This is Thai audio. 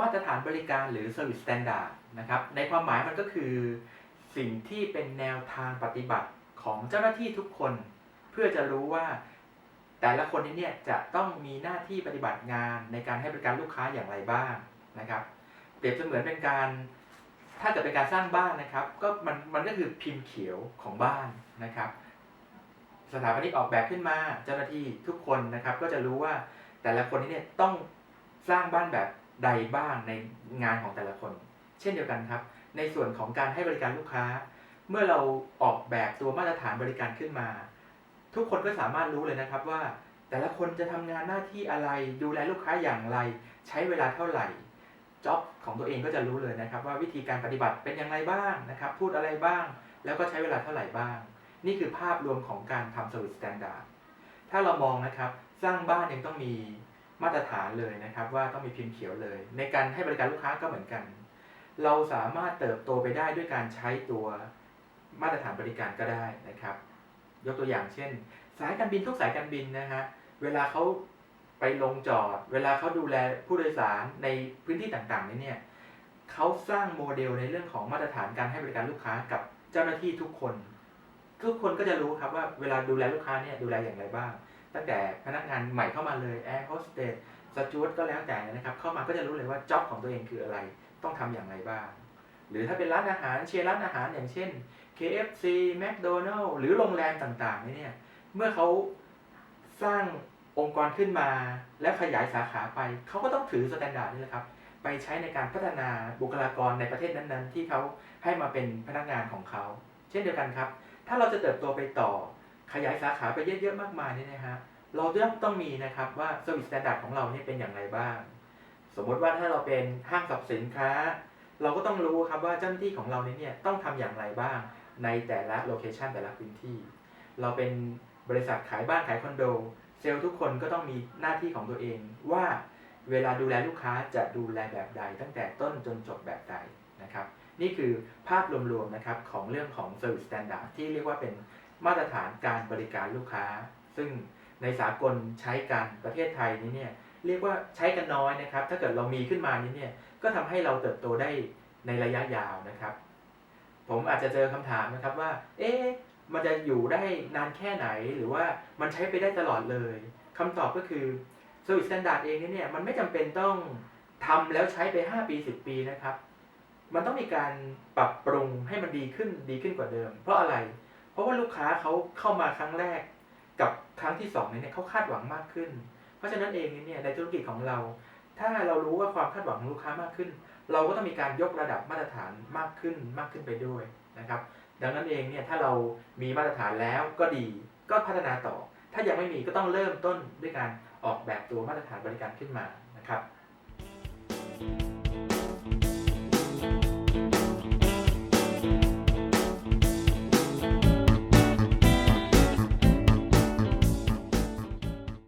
มาตรฐานบริการหรือ Service Standard นะครับ ในความหมายมันก็คือสิ่งที่เป็นแนวทางปฏิบัติของเจ้าหน้าที่ทุกคน เพื่อจะรู้ว่าแต่ละคนนี้เนี่ยจะต้องมีหน้าที่ปฏิบัติงานในการให้บริการลูกค้าอย่างไรบ้างนะครับ เปรียบเสมือนเป็นการ ถ้าเกิดเป็นการสร้างบ้านนะครับ ก็มันมันก็คือพิมพ์เขียวของบ้านนะครับ สถาปนิกออกแบบขึ้นมาเจ้าหน้าที่ทุกคนนะครับ ก็จะรู้ว่าแต่ละคนนี้เนี่ยต้องสร้างบ้านแบบ ใดบ้างในงานของแต่ละคน เช่นเดียวกันครับ ในส่วนของการให้บริการลูกค้า เมื่อเราออกแบบตัวมาตรฐานบริการขึ้นมา ทุกคนก็สามารถรู้เลยนะครับว่า แต่ละคนจะทำงานหน้าที่อะไรดูแลลูกค้าอย่างไร ใช้เวลาเท่าไหร่จ็อบของตัวเองก็จะรู้เลยนะครับ ว่าวิธีการปฏิบัติเป็นยังไงบ้างนะครับ พูดอะไรบ้าง แล้วก็ใช้เวลาเท่าไหร่บ้าง นี่คือภาพรวมของการทำ Service Standard ถ้าเรามองนะครับ สร้างบ้านยังต้องมี มาตรฐานเลยนะครับ ว่าต้องมีพิมพ์เขียวเลย ในการให้บริการลูกค้าก็เหมือนกัน เราสามารถเติบโตไปได้ด้วยการใช้ตัวมาตรฐานบริการก็ได้นะครับ ยกตัวอย่างเช่น สายการบินทุกสายการบินนะฮะเวลาเขาไปลงจอด เวลาเขาดูแลผู้โดยสารในพื้นที่ต่างๆนี้เนี่ยเขาสร้างโมเดลในเรื่องของมาตรฐานการให้บริการลูกค้ากับเจ้าหน้าที่ทุกคน ทุกคนก็จะรู้ครับว่าเวลาดูแลลูกค้าเนี่ยดูแลอย่างไรบ้าง ตั้งแต่พนักงานใหม่เข้ามาเลยแอร์โฮสเตสสจวตก็แล้วแต่นะครับ เข้ามาก็จะรู้เลยว่าจ็อบของตัวเองคืออะไร ต้องทำอย่างไรบ้าง หรือถ้าเป็นร้านอาหารเชียร์ร้านอาหารอย่างเช่น KFC McDonald หรือโรงแรมต่างๆเนี่ยเมื่อเขาสร้างองค์กรขึ้นมา และขยายสาขาไป เขาก็ต้องถือสแตนดาร์ดนี่แหละครับ ไปใช้ในการพัฒนาบุคลากรในประเทศนั้นๆ ที่เขาให้มาเป็นพนักงานของเขา เช่นเดียวกันครับ ถ้าเราจะเติบโตไปต่อ ขยายสาขาไปเยอะๆมากมายเนี่ยนะฮะเราต้องต้องมีนะครับว่า Service Standard ของเราเนี่ยเป็นอย่างไรบ้าง สมมติว่าถ้าเราเป็นห้างสรรพสินค้า เราก็ต้องรู้ครับว่าเจ้าหน้าที่ของเราเนี่ยต้องทำอย่างไรบ้าง ในแต่ละโลเคชันแต่ละพื้นที่ เราเป็นบริษัทขายบ้านขายคอนโด เซลล์ทุกคนก็ต้องมีหน้าที่ของตัวเองว่าเวลาดูแลลูกค้าจะดูแลแบบใด ตั้งแต่ต้นจนจบแบบใดนะครับ นี่คือภาพรวมๆนะครับของเรื่องของ Service Standard ที่เรียกว่าเป็น มาตรฐานการบริการลูกค้า ซึ่งในสากลใช้กันประเทศไทยนี้เนี่ยเรียกว่าใช้กันน้อยนะครับ ถ้าเกิดเรามีขึ้นมานี้เนี่ยก็ทำให้เราเติบโตได้ในระยะยาวนะครับ ผมอาจจะเจอคำถามนะครับว่า เอ๊ะมันจะอยู่ได้นานแค่ไหนหรือว่ามันใช้ไปได้ตลอดเลยคำตอบก็คือ Service Standard เองเนี่ยมันไม่จำเป็นต้องทำแล้วใช้ไป 5 ปี 10 ปีนะครับ มันต้องมีการปรับปรุงให้มันดีขึ้นดีขึ้นกว่าเดิม เพราะอะไร ราะว่าลูกค้าเขาเข้ามาครั้งแรกกับครั้งที่สองเนี่ยเขาคาดหวังมากขึ้น เพราะฉะนั้นเองเนี่ยในธุรกิจของเรา ถ้าเรารู้ว่าความคาดหวังของลูกค้ามากขึ้น เราก็ต้องมีการยกระดับมาตรฐานมากขึ้นมากขึ้นไปด้วยนะครับดังนั้นเองเนี่ยถ้าเรามีมาตรฐานแล้วก็ดีก็พัฒนาต่อ ถ้ายังไม่มีก็ต้องเริ่มต้นด้วยการออกแบบตัวมาตรฐานบริการขึ้นมานะครับ